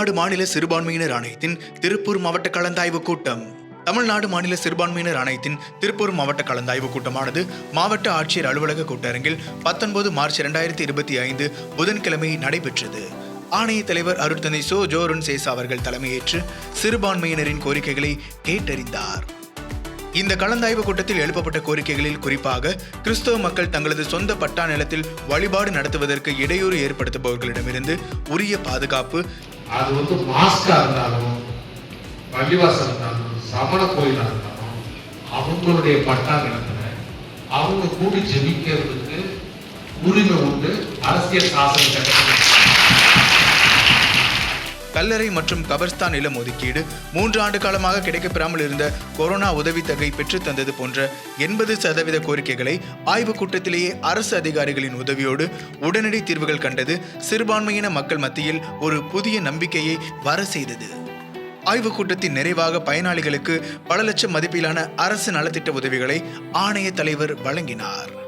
தமிழ்நாடு மாநில சிறுபான்மையினர் ஆணையத்தின் திருப்பூர் மாவட்ட கலந்தாய்வு கூட்டம். தமிழ்நாடு மாநில சிறுபான்மையினர் ஆணையத்தின் திருப்பூர் மாவட்ட கலந்தாய்வு கூட்டமானது மாவட்ட ஆட்சியர் அலுவலக கூட்டரங்கில் பத்தொன்பது மார்ச் இரண்டாயிரத்தி இருபத்தி ஐந்து புதன்கிழமை நடைபெற்றது. ஆணைய தலைவர் அருட்தந்தை சோ ஜோருன் சேஸ் அவர்கள் தலைமையேற்று சிறுபான்மையினரின் கோரிக்கைகளை கேட்டறிந்தார். இந்த கலந்தாய்வு கூட்டத்தில் எழுப்பப்பட்ட கோரிக்கைகளில் குறிப்பாக கிறிஸ்தவ மக்கள் தங்களது சொந்த பட்டா நிலத்தில் வழிபாடு நடத்துவதற்கு இடையூறு ஏற்படுத்துபவர்களிடமிருந்து உரிய பாதுகாப்பு அது வந்து மாஸ்கா இருந்தாலும் பள்ளிவாசல் இருந்தாலும் சமண கோயிலா இருந்தாலும் அவங்களுடைய பட்டா அவங்க கூடி ஜெபிக்கிறதுக்கு உரிமை உண்டு அரசியல் சாசன சட்டத்தில் கல்லறை மற்றும் கபர்ஸ்தான் நிலம் ஒதுக்கீடு மூன்று ஆண்டு காலமாக கிடைக்கப்பெறாமல் இருந்த கொரோனா உதவித்தொகை பெற்றுத்தந்தது போன்ற எண்பது சதவீத கோரிக்கைகளை ஆய்வுக் கூட்டத்திலேயே அரசு அதிகாரிகளின் உதவியோடு உடனடி தீர்வுகள் கண்டது சிறுபான்மையின மக்கள் மத்தியில் ஒரு புதிய நம்பிக்கையை வர செய்தது. ஆய்வுக் கூட்டத்தின் நிறைவாக பயனாளிகளுக்கு பல லட்சம் மதிப்பிலான அரசு நலத்திட்ட உதவிகளை ஆணைய தலைவர் வழங்கினார்.